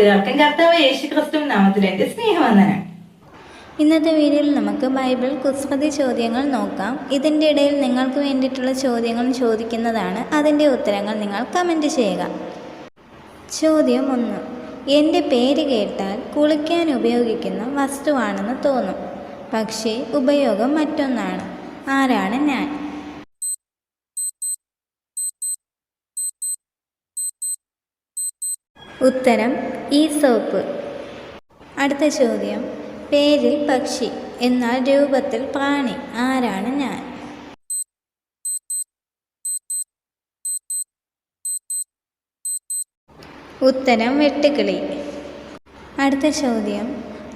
കൂട്ടുകാർക്കും കർത്താവ് യേശു ക്രിസ്തു നാമത്തിൽ സ്നേഹവന്ദനം. ഇന്നത്തെ വീഡിയോയിൽ നമുക്ക് ബൈബിൾ കുസ്മതി ചോദ്യങ്ങൾ നോക്കാം. ഇതിന്റെ ഇടയിൽ നിങ്ങൾക്ക് വേണ്ടിയിട്ടുള്ള ചോദ്യങ്ങൾ ചോദിക്കുന്നതാണ്. അതിന്റെ ഉത്തരങ്ങൾ നിങ്ങൾ കമന്റ് ചെയ്യുക. ചോദ്യം ഒന്ന്. എന്റെ പേര് കേട്ടാൽ കുളിക്കാൻ ഉപയോഗിക്കുന്ന വസ്തുവാണെന്ന് തോന്നും. പക്ഷേ ഉപയോഗം മറ്റൊന്നാണ്. ആരാണ് ഞാൻ? ഉത്തരം ഈ സോപ്പ്. അടുത്ത ചോദ്യം. പേരിൽ പക്ഷി എന്നാൽ രൂപത്തിൽ പ്രാണി. ആരാണ് ഞാൻ? ഉത്തരം വെട്ടുകിളി അടുത്ത ചോദ്യം.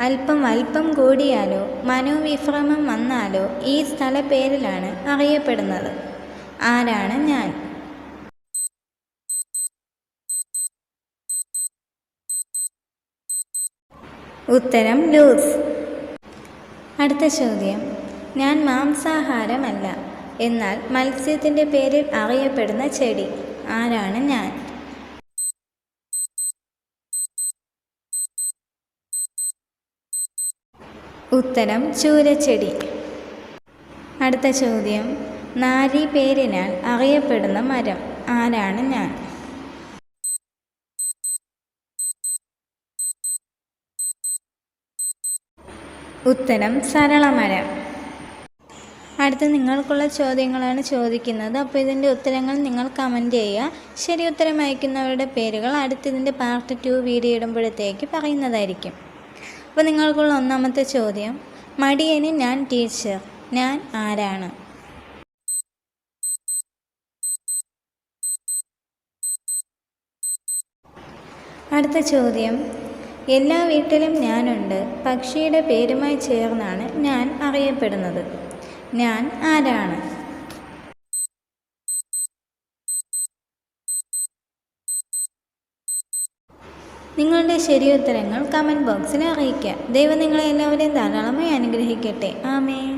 അല്പം അല്പം കൂടിയാലോ മനോവിഭ്രമം വന്നാലോ ഈ സ്ഥല സ്ഥലപ്പേരിലാണ് അറിയപ്പെടുന്നത്. ആരാണ് ഞാൻ? ഉത്തരം ലൂസ്. അടുത്ത ചോദ്യം. ഞാൻ മാംസാഹാരമല്ല. എന്നാൽ മത്സ്യത്തിന്റെ പേരിൽ അറിയപ്പെടുന്ന ചെടി. ആരാണ് ഞാൻ? ഉത്തരം ചൂരച്ചെടി. അടുത്ത ചോദ്യം. നാരി പേരിനാൽ അറിയപ്പെടുന്ന മരം. ആരാണ് ഞാൻ? ഉത്തരം സരളമരം. അടുത്ത നിങ്ങൾക്കുള്ള ചോദ്യങ്ങളാണ് ചോദിക്കുന്നത്. അപ്പോൾ ഇതിന്റെ ഉത്തരങ്ങൾ നിങ്ങൾ കമന്റ് ചെയ്യുക. ശരി ഉത്തരം അയക്കുന്നവരുടെ പേരുകൾ അടുത്തതിന്റെ പാർട്ട് ടു വീഡിയോ ഇടുമ്പോഴത്തേക്ക് പറയുന്നതായിരിക്കും. അപ്പോൾ നിങ്ങൾക്കുള്ള ഒന്നാമത്തെ ചോദ്യം. മടിയന് ഞാൻ ടീച്ചർ ഞാൻ ആരാണ്? അടുത്ത ചോദ്യം. എല്ലാ വീട്ടിലും ഞാനുണ്ട്. പക്ഷിയുടെ പേരുമായി ചേർന്നാണ് ഞാൻ അറിയപ്പെടുന്നത്. ഞാൻ ആരാണ്? നിങ്ങളുടെ ശരിയുത്തരങ്ങൾ കമന്റ് ബോക്സിൽ അറിയിക്കുക. ദൈവം നിങ്ങളെ എല്ലാവരെയും ധാരാളമായി അനുഗ്രഹിക്കട്ടെ. ആമേ